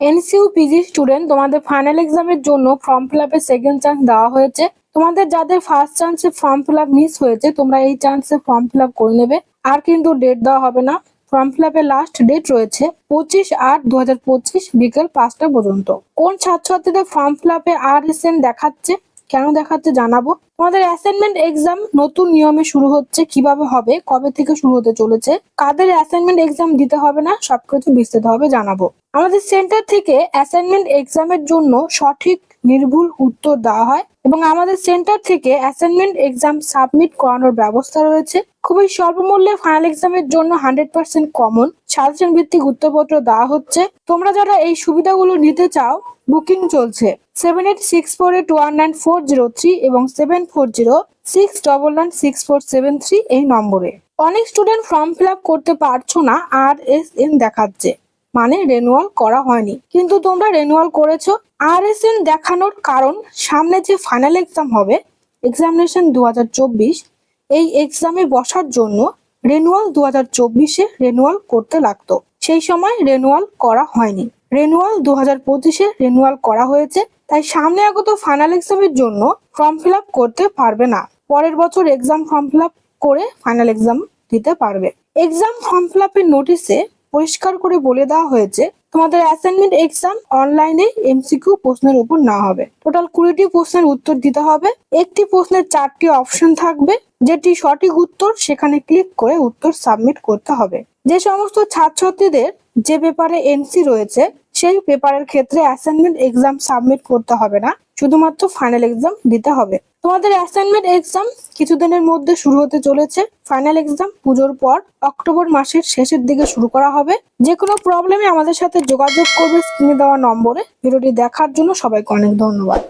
এনসিউ PG student তোমাদের final এক্সামের জন্য ফর্ম ফিল আপের সেকেন্ড চান্স দেওয়া হয়েছে। তোমাদের যাদের ফার্স্ট চান্সে ফর্ম ফিল আপ মিস হয়েছে, তোমরা এই চান্সে ফর্ম ফিল আপ করে নেবে। আর কিন্তু ডেট দেওয়া হবে না। ফর্ম ফিল আপের লাস্ট ডেট রয়েছে পঁচিশ আট দু হাজার পঁচিশ বিকেল পাঁচটা পর্যন্ত। কোন ছাত্রছাত্রীদের ফর্ম ফিল আপে আর এস দেখাচ্ছে, কেন দেখাচ্ছে জানাব। তোমাদের অ্যাসাইনমেন্ট এক্সাম নতুন নিয়মে শুরু হচ্ছে, কীভাবে হবে, কবে থেকে শুরু হতে চলেছে, কাদের অ্যাসাইনমেন্ট এক্সাম দিতে হবে না, সবকিছু বিস্তারিত হবে জানাব। আমাদের সেন্টার থেকে অ্যাসাইনমেন্ট এক্সামের জন্য সঠিক, নির্ভুল উত্তর দেওয়া হয় এবং আমাদের সেন্টার থেকে অ্যাসাইনমেন্ট এক্সাম সাবমিট করানোর ব্যবস্থা রয়েছে। খুবই স্বল্প মূল্যে ফাইনাল এক্সামের জন্য হান্ড্রেড পার্সেন্ট কমন সাজেশন ভিত্তিক উত্তরপত্র দেওয়া হচ্ছে। তোমরা যারা এই সুবিধাগুলো নিতে চাও বুকিং চলছে seven eight six four eight one nine four zero three এবং seven four zero six double nine six four seven three এই নম্বরে। অনেক স্টুডেন্ট ফর্ম ফিল আপ করতে পারছ না, আর এস এন দেখাচ্ছে। মানে রেনুয়াল করা হয়নি। কিন্তু তোমরা রেনুয়াল করেছ আর এস এন দেখানোর কারণ সামনে যে ফাইনাল এক্সাম হবে এক্সামিনেশন দু হাজার চব্বিশ, এই এক্সামে বসার জন্য রেনুয়াল দু হাজার চব্বিশে রেনুয়াল করতে লাগতো। সেই সময় রেনুয়াল করা হয়নি। রেনুয়াল দু হাজার পঁচিশে রেনুয়াল করা হয়েছে, তাই সামনে আগত ফাইনাল এক্সামের জন্য ফর্ম ফিল করতে পারবে না। পরের বছর এক্সাম ফর্ম ফিল করে ফাইনাল এক্সাম দিতে পারবে। এক্সাম ফর্ম ফিল নোটিশে পরিষ্কার করে বলে দেওয়া হয়েছে, তোমাদের অ্যাসাইনমেন্ট এক্সাম অনলাইনে এমসিকিউ প্রশ্নের উপর না হবে। টোটাল কুড়িটি প্রশ্নের উত্তর দিতে হবে। একটি প্রশ্নের চারটি অপশন থাকবে, যেটি সঠিক উত্তর সেখানে ক্লিক করে উত্তর সাবমিট করতে হবে। যে সমস্ত ছাত্রছাত্রীদের যে পেপারে এনসি রয়েছে, সেই পেপারের ক্ষেত্রে অ্যাসাইনমেন্ট এক্সাম সাবমিট করতে হবে না। শুধুমাত্র ফাইনাল এক্সাম দিতে হবে। তোমাদের অ্যাসাইনমেন্ট এক্সাম কিছুদিনের মধ্যে শুরু হতে চলেছে। ফাইনাল এক্সাম পুজোর পর অক্টোবর মাসের শেষের দিকে শুরু করা হবে। যে কোনো প্রবলেমে আমাদের সাথে যোগাযোগ করবে স্ক্রিনে দেওয়া নম্বরে। ভিডিওটি দেখার জন্য সবাইকে অনেক ধন্যবাদ।